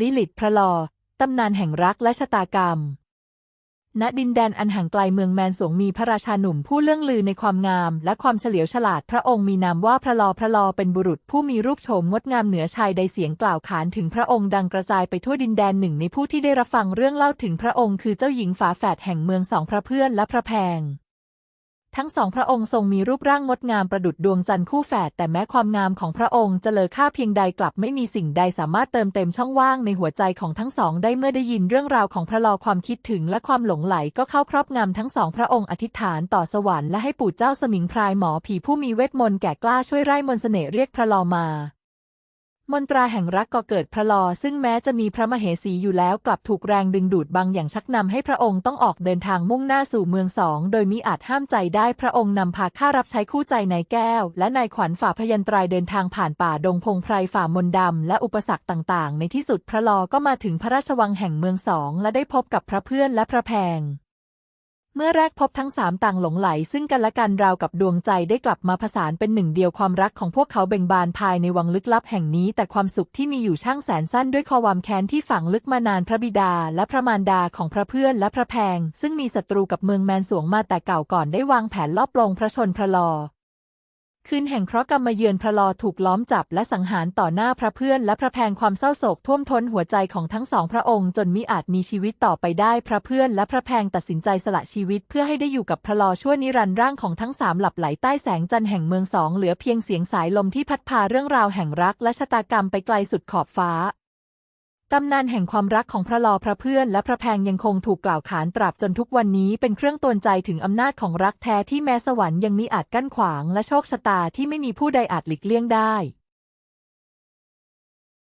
ลิลิตพระลอ ตำนานแห่งรักและชะตากรรม ณ ดินแดนอันห่างไกลเมืองแมนสวงมีพระราชาหนุ่มผู้เลื่องลือในความงาม และความเฉลียวฉลาดพระองค์มีนามว่าพระลอพระลอเป็นบุรุษผู้มีรูปโฉมงดงามเหนือชายใดเสียงกล่าวขานถึงพระองค์ดังกระจายไปทั่วดินแดนหนึ่งในผู้ที่ได้รับฟังเรื่องเล่าถึงพระองค์คือเจ้าหญิงฝาแฝดแห่งเมืองสองพระเพื่อนและพระแพง ทั้งสองพระองค์ทรงมีรูปร่างงดงามประดุจดวงจันทร์คู่แฝดแต่แม้ความงามของพระองค์จะเลอค่าเพียงใดกลับไม่มีสิ่งใดสามารถเติมเต็มช่องว่างในหัวใจของทั้งสองได้เมื่อได้ยินเรื่องราวของพระลอความคิดถึงและความหลงไหลก็เข้าครอบงำทั้งสองพระองค์อธิษฐานต่อสวรรค์และให้ปู่เจ้าสมิงพรายหมอผีผู้มีเวทมนต์แก่กล้าช่วยไร้มนต์เสน่ห์เรียกพระลอมา มนตราแห่งรักก็เกิดพระลอซึ่งแม้จะมีพระมเหสีอยู่แล้วกลับถูกแรงดึงดูดบางอย่างชักนำให้พระองค์ต้องออกเดินทางมุ่งหน้าสู่เมืองสองโดยมิอาจห้ามใจได้พระองค์นำพาข้ารับใช้คู่ใจนายแก้ว และนายขวัญฝ่าพยันตรายเดินทางผ่านป่าดงพงไพรฝ่ามนดำและอุปสรรคต่างๆ ในที่สุดพระลอก็มาถึงพระราชวังแห่งเมืองสองและได้พบกับพระเพื่อนและพระแพง เมื่อแรกพบทั้งสามต่างหลงไหลซึ่งกันและกันราวกับดวงใจได้กลับมาผสานเป็นหนึ่งเดียวความรักของพวกเขาเบ่งบานภายในวังลึกลับแห่งนี้แต่ความสุขที่มีอยู่ช่างแสนสั้นด้วยความแค้นที่ฝังลึกมานานพระบิดาและพระมารดาของพระเพื่อนและพระแพง ซึ่งมีศัตรูกับเมืองแมนสวงมาแต่เก่าก่อนได้วางแผนลอบลงพระชนพระลอ คืนแห่งเคราะห์กรรมมาเยือนพระลอถูกล้อมจับและสังหารต่อหน้าพระเพื่อนและพระแพงความเศร้าโศกท่วมท้นหัวใจของทั้งสองพระองค์จนมิอาจมีชีวิตต่อไปได้พระเพื่อนและพระแพงตัดสินใจสละชีวิตเพื่อให้ได้อยู่กับพระลอชั่วนิรันดร์ร่างของทั้งสามหลับไหลใต้แสงจันทร์แห่งเมืองสองเหลือเพียงเสียงสายลมที่พัดพาเรื่องราวแห่งรักและชะตากรรมไปไกลสุดขอบฟ้า ตำนานแห่งความรักของพระลอพระเพื่อนและพระแพงยังคงถูกกล่าวขานตราบจนทุกวันนี้เป็นเครื่องตวนใจถึงอำนาจของรักแท้ที่แม้สวรรค์ยังมิอาจกั้นขวางและโชคชะตาที่ไม่มีผู้ใดอาจหลีกเลี่ยงได้